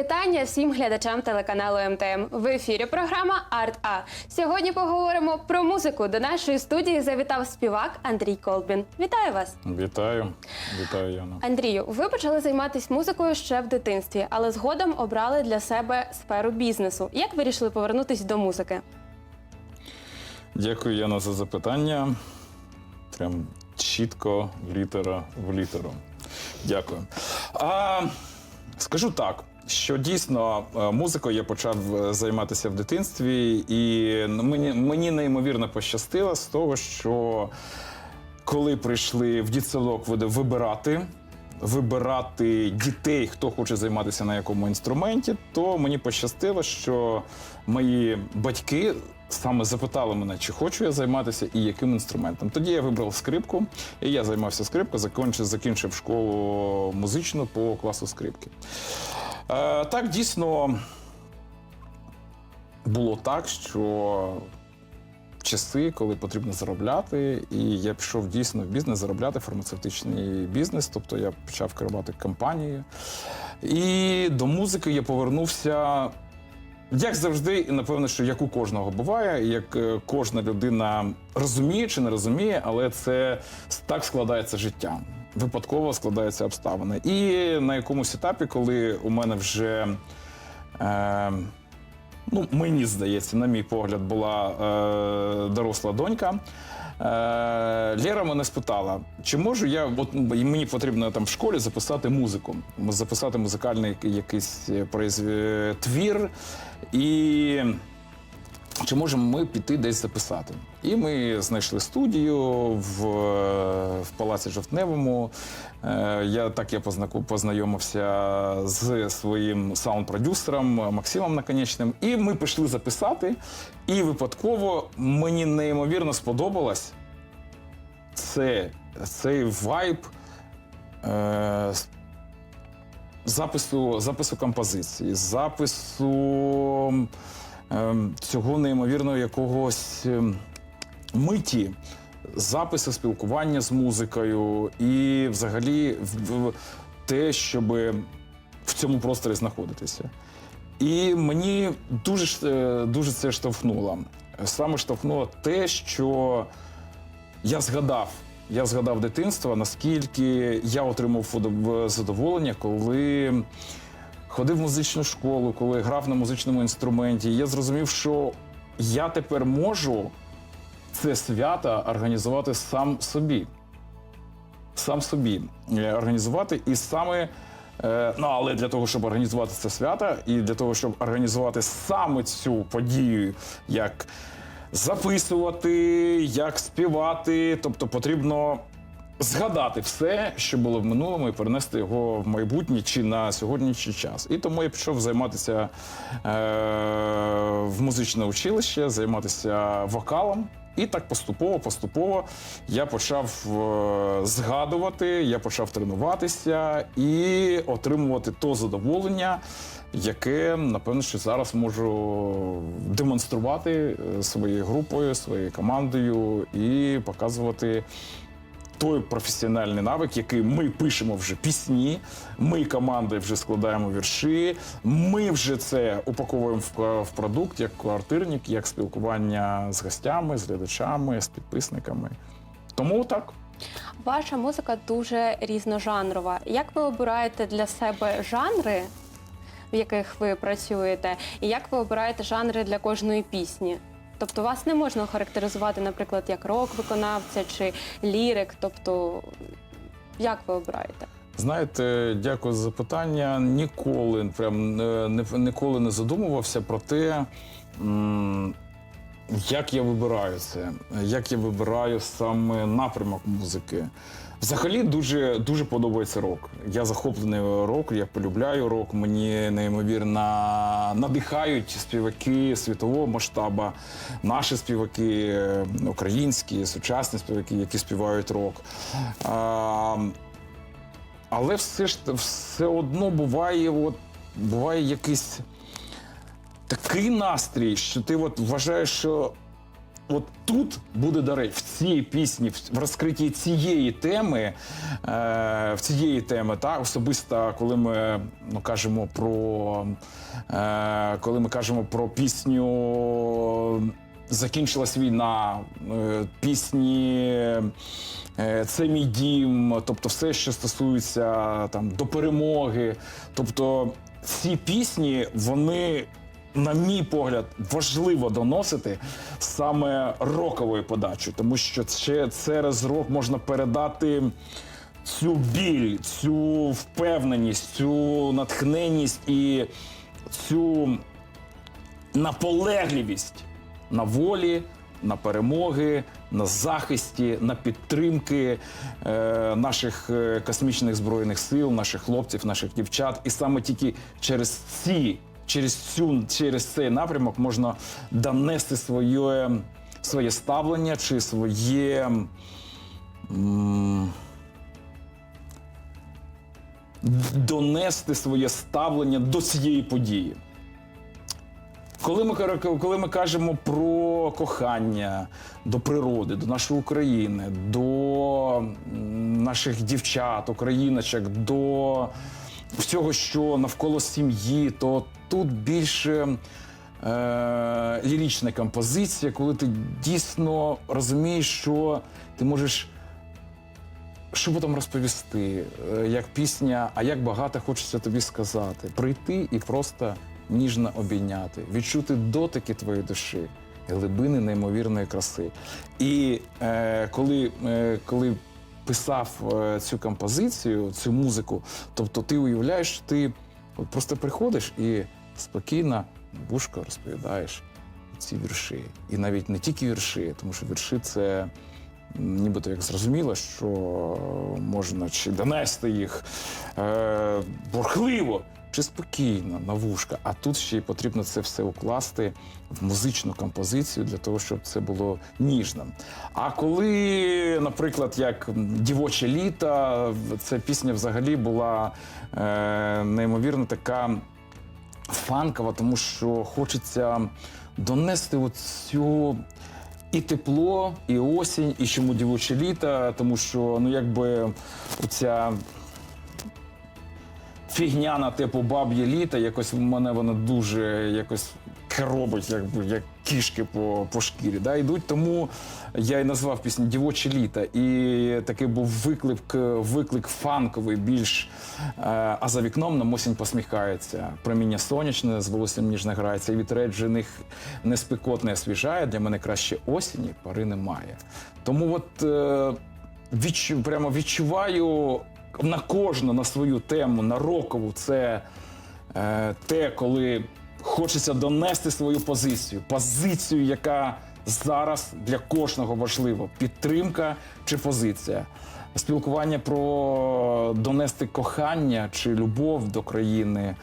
Вітання всім глядачам телеканалу МТМ. В ефірі програма Арт А. Сьогодні поговоримо про музику. До нашої студії завітав співак Андрій Колбін. Вітаю вас! Вітаю, вітаю, Яна. Андрію, ви почали займатися музикою ще в дитинстві, але згодом обрали для себе сферу бізнесу. Як вирішили повернутися до музики? Дякую, Яна, за запитання. Прям чітко літера в літеру. Дякую. А, скажу так. Що дійсно е, музикою я почав е, займатися в дитинстві, і ну, мені, мені неймовірно пощастило з того, що коли прийшли в дітсадок вибирати, вибирати дітей, хто хоче займатися на якому інструменті, то мені пощастило, що мої батьки саме запитали мене, чи хочу я займатися і яким інструментом. Тоді я вибрав скрипку, і я займався скрипкою, закінчив, закінчив школу музичну по класу скрипки. Е, так, дійсно було так, що часи, коли потрібно заробляти, і я пішов дійсно в бізнес заробляти фармацевтичний бізнес, тобто я почав керувати компанією. І до музики я повернувся. Як завжди, і напевно, що як у кожного буває, як е, кожна людина розуміє чи не розуміє, але це так складається життя. Випадково складаються обставини. І на якомусь етапі, коли у мене вже е, ну, мені здається, на мій погляд, була е, доросла донька. Е, Лера мене спитала, чи можу я, от мені потрібно там в школі записати музику, записати музикальний якийсь е, е, твір, і чи можемо ми піти десь записати? І ми знайшли студію в, в Палаці Жовтневому. Я так я познайомився з своїм саунд-продюсером Максимом Наконечним. І ми пішли записати. І випадково мені неймовірно сподобалось це, цей вайб. Е, запису, запису композиції, запису ем, цього неймовірного якогось ем, миті, запису спілкування з музикою і взагалі в, в те, щоб в цьому просторі знаходитися. І мені дуже, е, дуже це штовхнуло. Саме штовхнуло те, що я згадав. Я згадав дитинство, наскільки я отримав задоволення, коли ходив в музичну школу, коли грав на музичному інструменті. Я зрозумів, що я тепер можу це свято організувати сам собі. Сам собі е, організувати і саме. е, Ну, але для того, щоб організувати це свято, і для того, щоб організувати саме цю подію, як записувати, як співати, тобто потрібно згадати все, що було в минулому, і перенести його в майбутнє чи на сьогоднішній час. І тому я пішов займатися е, в музичне училище, займатися вокалом. І так поступово, поступово я почав е, згадувати, я почав тренуватися і отримувати то задоволення, яке напевно, що зараз можу демонструвати е, своєю групою, своєю командою і показувати той професіональний навик, який ми пишемо вже пісні, ми команди вже складаємо вірші, ми вже це упаковуємо в, в продукт як квартирник, як спілкування з гостями, з глядачами, з підписниками. Тому так. Ваша музика дуже різножанрова. Як ви обираєте для себе жанри, в яких ви працюєте, і як ви обираєте жанри для кожної пісні? Тобто вас не можна охарактеризувати, наприклад, як рок-виконавця чи лірик. Тобто, як ви обираєте? Знаєте, дякую за запитання. Ніколи прям е, не, ніколи не задумувався про те, як я вибираю це, як я вибираю саме напрямок музики. Взагалі дуже, дуже подобається рок. Я захоплений рок, я полюбляю рок. Мені неймовірно надихають співаки світового масштабу, наші співаки, е, українські, сучасні співаки, які співають рок. А, але все ж все одно буває, от, буває якийсь такий настрій, що ти от вважаєш, що от тут буде дари в цій пісні, в- розкритті цієї теми, е, в цієї теми, та особисто, коли ми ну, кажемо про е, коли ми кажемо про пісню. Закінчилась війна, е, пісні, е, це мій дім, тобто все, що стосується там до перемоги. Тобто ці пісні, вони, на мій погляд, важливо доносити саме роковою подачею, тому що це, через рок можна передати цю біль, цю впевненість, цю натхненність і цю наполегливість на волі, на перемоги, на захисті, на підтримки е, наших е, космічних збройних сил, наших хлопців, наших дівчат. І саме тільки через ці, через цю, через цей напрямок можна донести своє, своє ставлення чи своє. м, Донести своє ставлення до цієї події. Коли ми, коли ми кажемо про кохання до природи, до нашої України, до наших дівчат, україночок, до всього, що навколо сім'ї, то тут більше е, лірична композиція, коли ти дійсно розумієш, що ти можеш що потім розповісти, е, як пісня, а як багато хочеться тобі сказати. Прийти і просто ніжно обійняти, відчути дотики твоєї душі, глибини неймовірної краси. І е, коли, е, коли писав е, цю композицію, цю музику, тобто ти уявляєш, що ти от просто приходиш і спокійно на вушко розповідаєш ці вірші. І навіть не тільки вірші, тому що вірші це нібито як зрозуміло, що можна чи донести їх е, бурхливо чи спокійно на вушка. А тут ще й потрібно це все укласти в музичну композицію для того, щоб це було ніжно. А коли, наприклад, як дівоче літо, ця пісня взагалі була е, неймовірно така фанкова, тому що хочеться донести оцю і тепло, і осінь, і чому дівоче літо, тому що ну якби оця фігня на типу баб'є літа, якось в мене вона дуже якось робить, якби як кішки по, по шкірі. Да, йдуть. Тому я і назвав пісню Дівоче літо. І такий був виклик, виклик фанковий, більш е, а за вікном нам осінь посміхається. Проміння сонячне з волоссям ніжно грається, і вітерець же не спекотне освіжає. Для мене краще осінь, пари немає. Тому от е, відчу, прямо відчуваю на кожну на свою тему, на рокову, це е, те, коли хочеться донести свою позицію. Позицію, яка зараз для кожного важлива. Підтримка чи позиція. Спілкування про донести кохання чи любов до країни.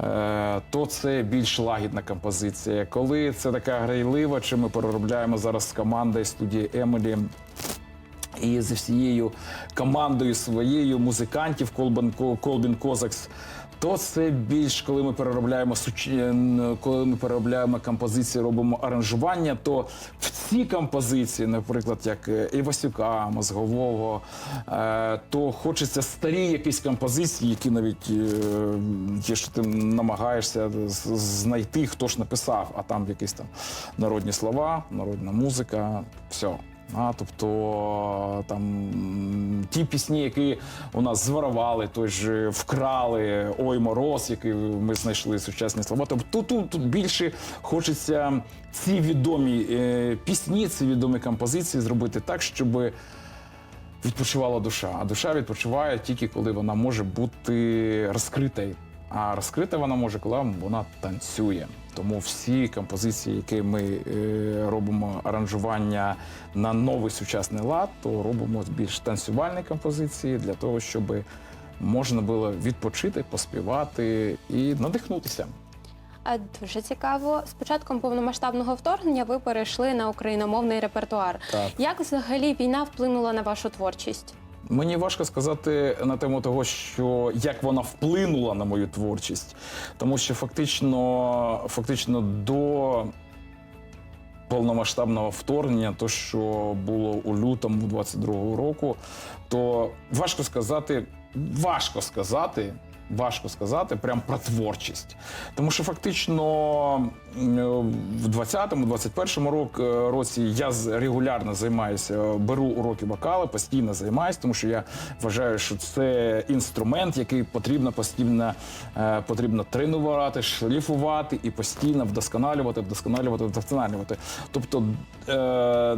е, То це більш лагідна композиція. Коли це така грайлива, чи ми переробляємо зараз з командою студії Емелі і з всією командою своєю музикантів Колбін Козакс. То це більш коли ми переробляємо суч- е, коли ми переробляємо композиції, робимо аранжування, то в ці композиції, наприклад, як е, Івасюка, Мозгового, е, то хочеться старі якісь композиції, які навіть є, що ти намагаєшся знайти, хто ж написав, а там якісь там народні слова, народна музика, все. А, тобто там ті пісні, які у нас зворували, той ж вкрали Ой мороз, який ми знайшли сучасні слова. Тобто тут, тут, тут більше хочеться ці відомі е, пісні, ці відомі композиції зробити так, щоб відпочивала душа. А душа відпочиває тільки коли вона може бути розкрита. А розкрита вона може, коли вона танцює. Тому всі композиції, які ми е, робимо аранжування на новий сучасний лад, то робимо більш танцювальні композиції для того, щоб можна було відпочити, поспівати і надихнутися. А дуже цікаво. З початком повномасштабного вторгнення ви перейшли на україномовний репертуар. Так. Як взагалі війна вплинула на вашу творчість? Мені важко сказати на тему того, що як вона вплинула на мою творчість, тому що фактично, фактично до повномасштабного вторгнення, то що було у лютому 22-го року, то важко сказати, важко сказати. Важко сказати прям про творчість. Тому що фактично в 20-му, 21-му рок- е, році я регулярно займаюся, беру уроки вокалу, постійно займаюся, тому що я вважаю, що це інструмент, який потрібно постійно е, потрібно тренувати, шліфувати і постійно вдосконалювати, вдосконалювати, вдосконалювати. Тобто е,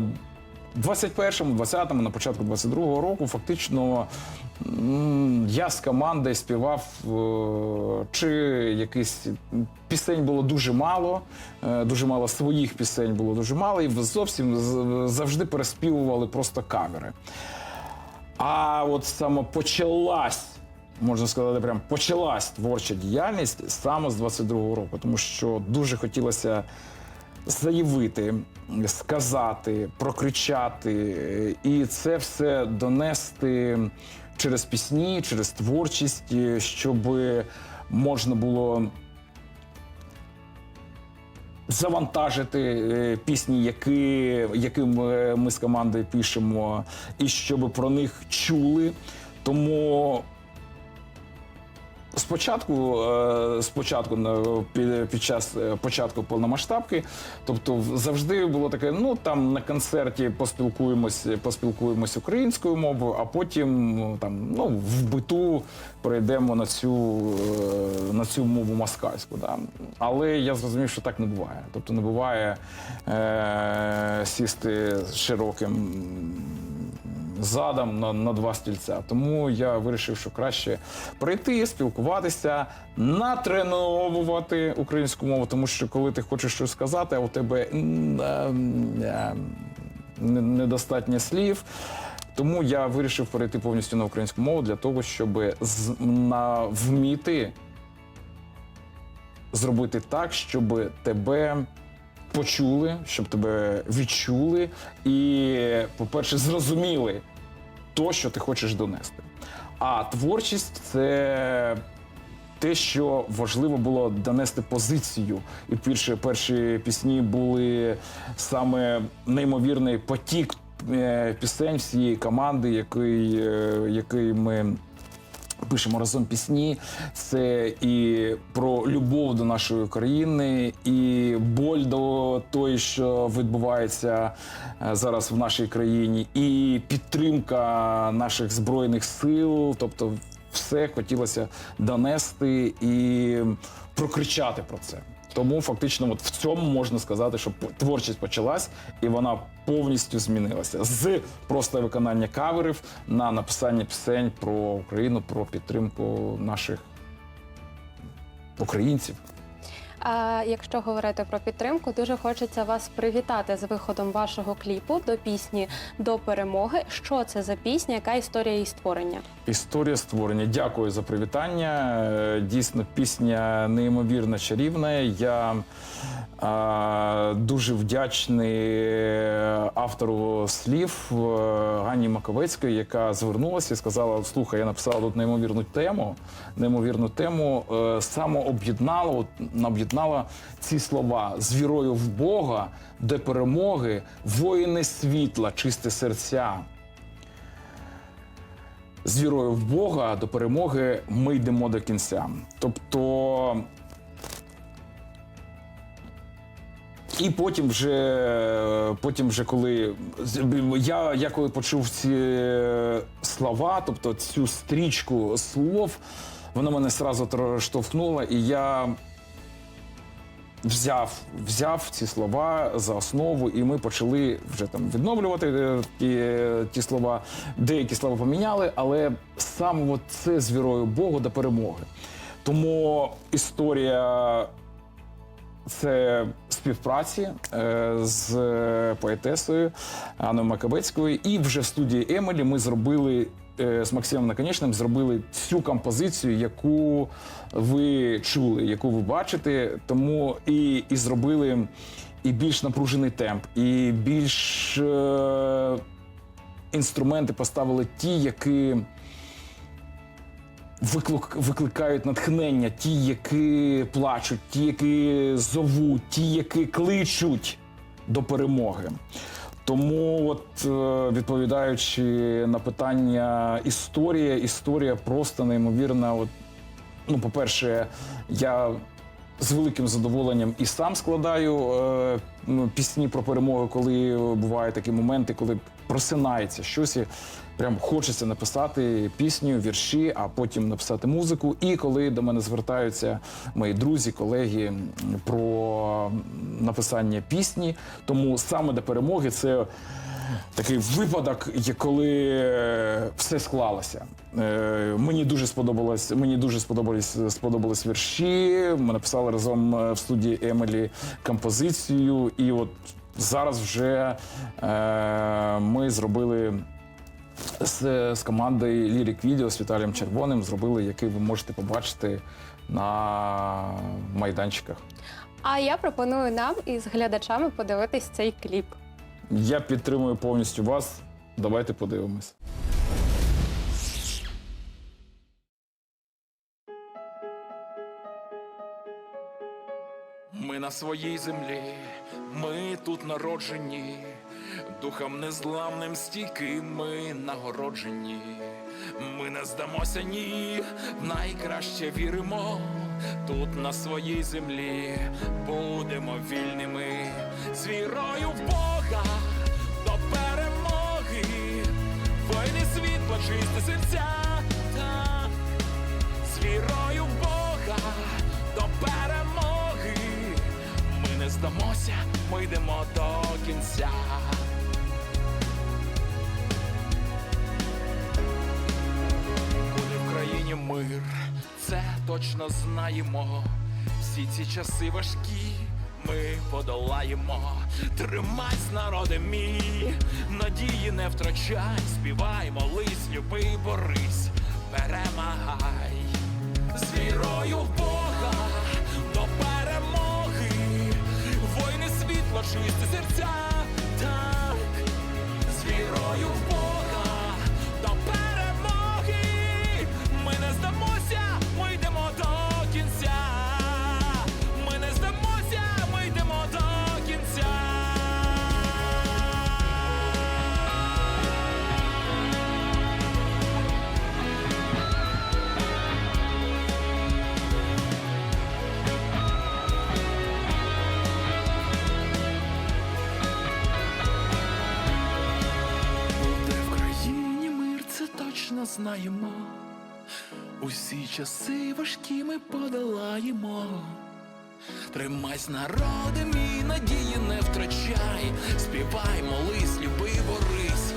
21-му, 20-му, на початку 22-го року фактично я з командою співав, е, чи якийсь пісень було дуже мало, е, дуже мало своїх пісень було дуже мало, і зовсім завжди переспівували просто кавери. А от саме почалась, можна сказати, прям почалась творча діяльність саме з 22-го року, тому що дуже хотілося заявити, сказати, прокричати, е, і це все донести через пісні, через творчість, е, щоб можна було завантажити е, пісні, які, ми, ми з командою пишемо, і щоб про них чули. Тому Спочатку, е, спочатку під, час е, початку повномасштабки, тобто завжди було таке: ну там на концерті поспілкуємось, поспілкуємось українською мовою, а потім ну, там ну в биту перейдемо на цю е, на цю мову москальську. Да. Але я зрозумів, що так не буває. Тобто не буває е, сісти з широким задом на, на два стільця. Тому я вирішив, що краще прийти, спілкуватися, натреновувати українську мову, тому що коли ти хочеш щось сказати, а у тебе м, е, е, не- недостатньо слів. Тому я вирішив перейти повністю на українську мову для того, щоб з, на, вміти зробити так, щоб тебе почули, щоб тебе відчули і, по-перше, зрозуміли то, що ти хочеш донести. А творчість це те, що важливо було донести позицію. І перші, перші пісні були саме неймовірний потік е, пісень всієї команди, який, е, який ми. Пишемо разом пісні, це і про любов до нашої країни, і боль до того, що відбувається е, зараз в нашій країні, і підтримка наших збройних сил. Тобто, все хотілося донести і прокричати про це. Тому фактично, от в цьому можна сказати, що творчість почалась, і вона повністю змінилася з просто виконання каверів на написання пісень про Україну, про підтримку наших українців. А якщо говорити про підтримку, дуже хочеться вас привітати з виходом вашого кліпу до пісні до перемоги. Що це за пісня? Яка історія її створення? Історія створення. Дякую за привітання. Е, Дійсно, пісня неймовірно чарівна. Я е, дуже вдячний автору слів е, Ганні Маковецької, яка звернулася і сказала: слухай, я написала тут неймовірну тему. Неймовірну тему е, самооб'єднала, от, об'єднала ці слова з вірою в Бога, до перемоги, воїни світла, чисте серця. З вірою в Бога до перемоги ми йдемо до кінця. Тобто. І потім вже, потім вже коли я, я коли почув ці слова, тобто цю стрічку слов, вона мене сразу штовхнула, і я взяв, взяв ці слова за основу, і ми почали вже там відновлювати е, ті, ті слова. Деякі слова поміняли, але саме це з вірою Богу до перемоги. Тому історія це співпраці е, з поетесою Анною Макабецькою. І вже в студії Емелі ми зробили е, з Максимом Наконечним зробили цю композицію, яку ви чули, яку ви бачите. Тому і, і зробили і більш напружений темп, і більш е, інструменти поставили ті, які виклик, викликають натхнення, ті, які плачуть, ті, які зовуть, ті, які кличуть. до перемоги. Тому, от е, відповідаючи на питання історія, історія просто неймовірна. От, ну, по-перше, я з великим задоволенням і сам складаю е, ну, пісні про перемоги, коли бувають такі моменти, коли просинається щось. І прям хочеться написати пісню, вірші, а потім написати музику. І коли до мене звертаються мої друзі, колеги про написання пісні. Тому саме до перемоги це такий випадок, коли е, все склалося. Е, Мені дуже сподобалось, мені дуже сподобались, сподобались вірші. Ми написали разом е, в студії Емелі композицію. І от зараз вже ми зробили з, з командою Lyric Video з Віталієм Червоним, зробили, який ви можете побачити на майданчиках. А я пропоную нам із глядачами подивитись цей кліп. Я підтримую повністю вас. Давайте подивимось. Ми на своїй землі, ми тут народжені, духом незламним стійким ми нагороджені. Ми не здамося ні, найкраще віримо. Тут на своїй землі будемо вільними, з вірою в Бога до перемоги, войни світло, чисте серця. З вірою в Бога до перемоги. Ми не здамося, ми йдемо до кінця. Країні мир, це точно знаємо. Всі ці часи важкі. Ми подолаємо, тримайсь, народи мій, надії не втрачай, співай, молись, люби, борись, перемагай. З вірою в Бога до перемоги, воїни світло, чисті серця, часи важкі ми подолаємо. Тримайсь, народи мій, надії не втрачай. Співай, молись, люби, борись.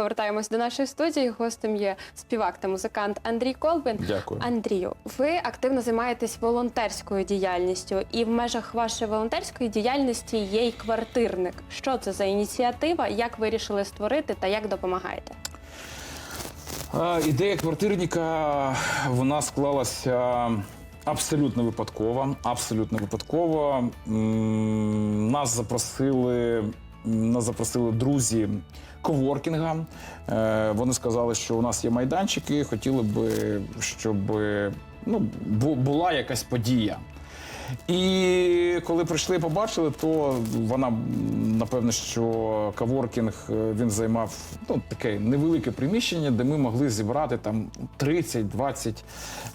Повертаємось до нашої студії. Гостем є співак та музикант Андрій Колбин. Дякую. Андрію, ви активно займаєтесь волонтерською діяльністю, і в межах вашої волонтерської діяльності є й квартирник. Що це за ініціатива? Як вирішили створити та як допомагаєте? А, Ідея квартирника вона склалася абсолютно випадково. Абсолютно випадково. Нас запросили, нас запросили друзі коворкінга. Е, Вони сказали, що у нас є майданчики, хотіли би, щоб ну, була якась подія. І коли прийшли і побачили, то вона напевно, що каворкінг е, він займав ну, таке невелике приміщення, де ми могли зібрати там 30, 20,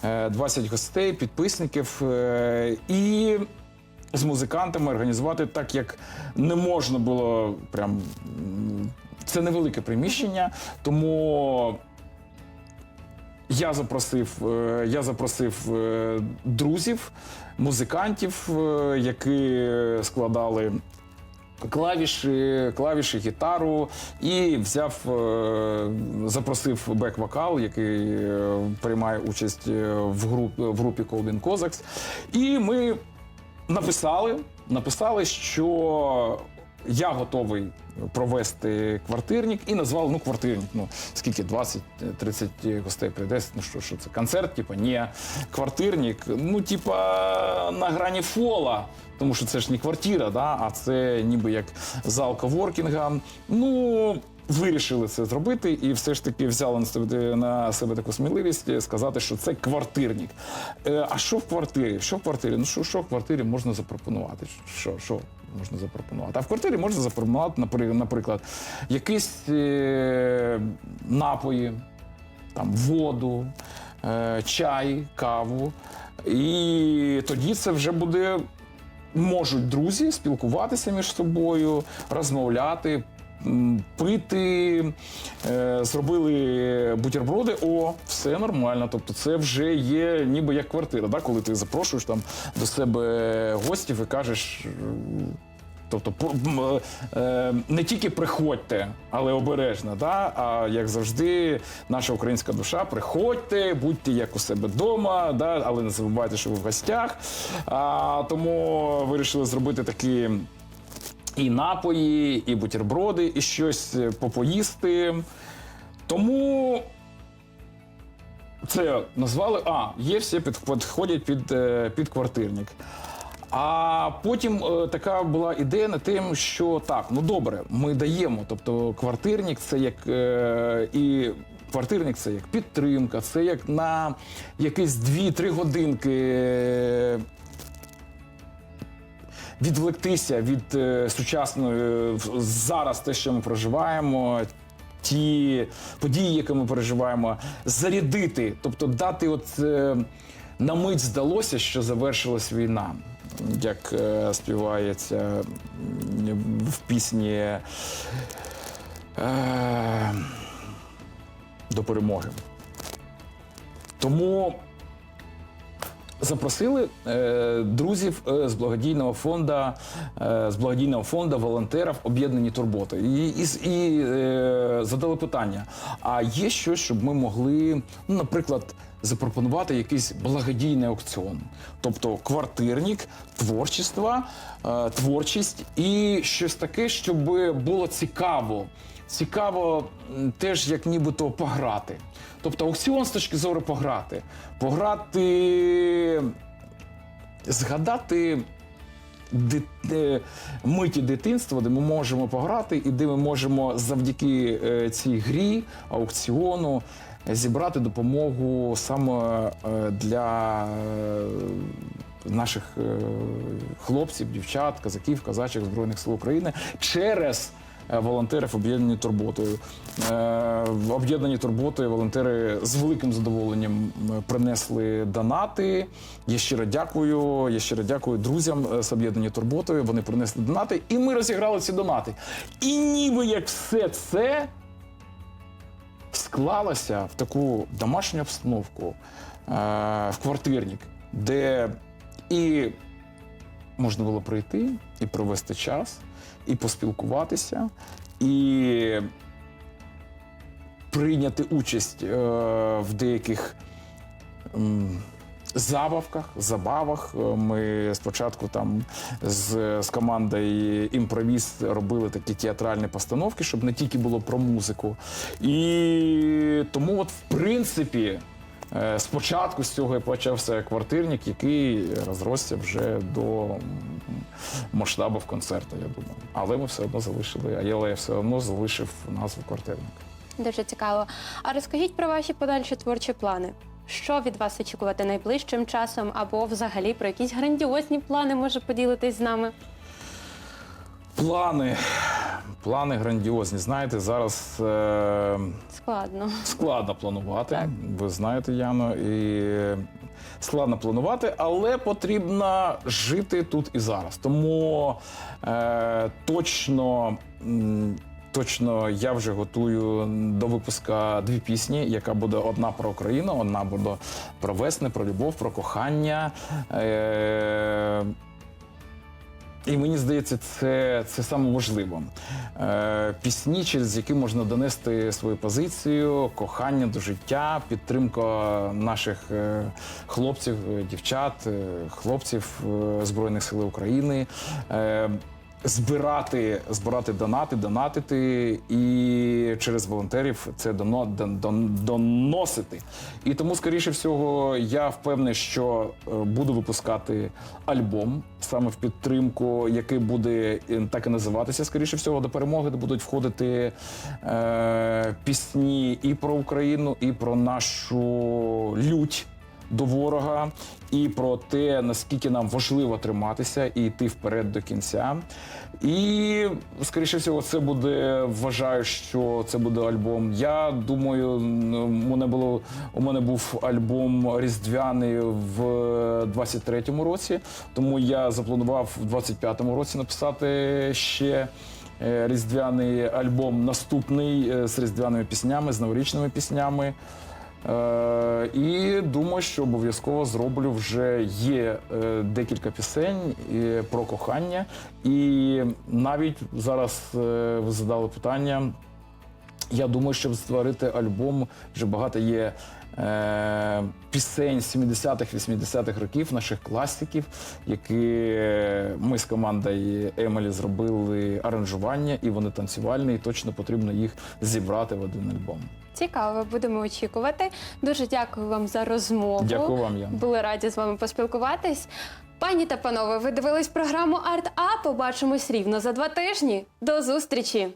е, 20 гостей, підписників. е, І з музикантами організувати так, як не можна було прям. Це невелике приміщення, тому я запросив, е, я запросив е, друзів, музикантів, е, які складали. Клавіші, клавіші, гітару і взяв, запросив бек-вокал, який приймає участь в групі, Colbin Cossacks. І ми написали, написали, що я готовий провести квартирник і назвали ну квартирник. Ну скільки 20-30 гостей прийде. Ну що, що це концерт? Типа ні, квартирник. Ну, типа на грані фола. Тому що це ж не квартира, да, а це ніби як зал коворкінга. Ну, вирішили це зробити, і все ж таки взяли на себе, на себе таку сміливість сказати, що це квартирник. Е, а що в квартирі? Що в квартирі? Ну що, що в квартирі можна запропонувати? Що, що можна запропонувати? А в квартирі можна запропонувати, напри- наприклад, якісь е, напої, там, воду, е, чай, каву. І тоді це вже буде. Можуть друзі спілкуватися між собою, розмовляти, пити, е, зробили бутерброди. О, все нормально. Тобто, це вже є ніби як квартира. Да? Коли ти запрошуєш там до себе гостів і кажеш. е, Тобто м, е, не тільки приходьте, але обережно, да? а як завжди, наша українська душа, приходьте, будьте як у себе вдома, да? але не забувайте, що ви в гостях. А, тому вирішили зробити такі і напої, і бутерброди, і щось е, попоїсти. Тому це назвали. А, є всі під, підходять під, е, під квартирник. А потім е, така була ідея над тим, що так, ну добре, ми даємо. Тобто квартирник це як і квартирник це як підтримка, це як на якісь 2-3 годинки. Відвлектися від е, сучасної зараз те, що ми проживаємо, ті події, які ми переживаємо, зарядити, тобто дати, от е, на мить здалося, що завершилась війна, як е, співається в пісні е, до перемоги. Тому запросили е, друзів е, з благодійного фонду, е, з благодійного фонду волонтерів об'єднані турботи. І, і, і е, задали питання: а є щось, щоб ми могли, ну, наприклад, запропонувати якийсь благодійний аукціон, тобто квартирник, творчество, е, творчість і щось таке, щоб було цікаво. Цікаво теж як нібито пограти. Тобто аукціон з точки зору пограти. Пограти, згадати ди- е, миті дитинства, де ми можемо пограти, і де ми можемо завдяки е, цій грі, аукціону зібрати допомогу саме е, для наших хлопців, дівчат, казаків, казачок Збройних сил України через волонтерів об'єднані турботою. Е, Об'єднані турботою волонтери з великим задоволенням принесли донати. Я щиро дякую. Я щиро дякую друзям е, з об'єднані турботою. Вони принесли донати, і ми розіграли ці донати. І ніби як все це склалося в таку домашню обстановку, е, в квартирник, де і можна було прийти і провести час, і поспілкуватися, і прийняти участь е, в деяких. Забавках, забавах. Е, Ми спочатку там з, з командою імпровіз робили такі театральні постановки, щоб не тільки було про музику. І тому, от, в принципі, спочатку з цього і почався квартирник, який розросся вже до м, масштабів концерту, я думаю. Але ми все одно залишили, але я все одно залишив назву квартирник. Дуже цікаво. А розкажіть про ваші подальші творчі плани. Що від вас очікувати найближчим часом, або взагалі про якісь грандіозні плани може поділитись з нами? Плани. Плани грандіозні. Знаєте, зараз е, Складно. складно планувати. Ви знаєте, Яно, і складно планувати, але потрібно жити тут і зараз. Тому е, точно. Точно я вже готую до випуска дві пісні, яка буде одна про Україну, одна буде про весни, про любов, про кохання. Е, і мені здається, це, це саме важливо. Е, пісні, через які можна донести свою позицію, кохання до життя, підтримка наших е, хлопців, е, дівчат, е, хлопців Збройних сил України. Е, Збирати, збирати донати, донатити і через волонтерів це доно, дон- дон- доносити. І тому, скоріше всього, я впевнений, що е, буду випускати альбом саме в підтримку, який буде е, так і називатися, скоріше всього, до перемоги, будуть входити е, пісні і про Україну, і про нашу лють до ворога, і про те, наскільки нам важливо триматися і йти вперед до кінця. І, скоріше всього, це буде, вважаю, що це буде альбом. Я думаю, у мене було у мене був альбом різдвяний в 23-му році, тому я запланував в 25-му році написати ще. е, Різдвяний альбом наступний е, з різдвяними піснями, з новорічними піснями. Е, і думаю, що обов'язково зроблю вже є е, декілька пісень е, про кохання. І навіть зараз е, ви задали питання. Я думаю, щоб створити альбом, вже багато є е, пісень 70-х, 80-х років, наших класиків, які ми з командою Емелі зробили аранжування, і вони танцювальні, і точно потрібно їх зібрати в один альбом. Цікаво, будемо очікувати. Дуже дякую вам за розмову. Дякую вам, Яна. Були раді з вами поспілкуватись. Пані та панове, ви дивились програму Арт А. Побачимось рівно за два тижні. До зустрічі!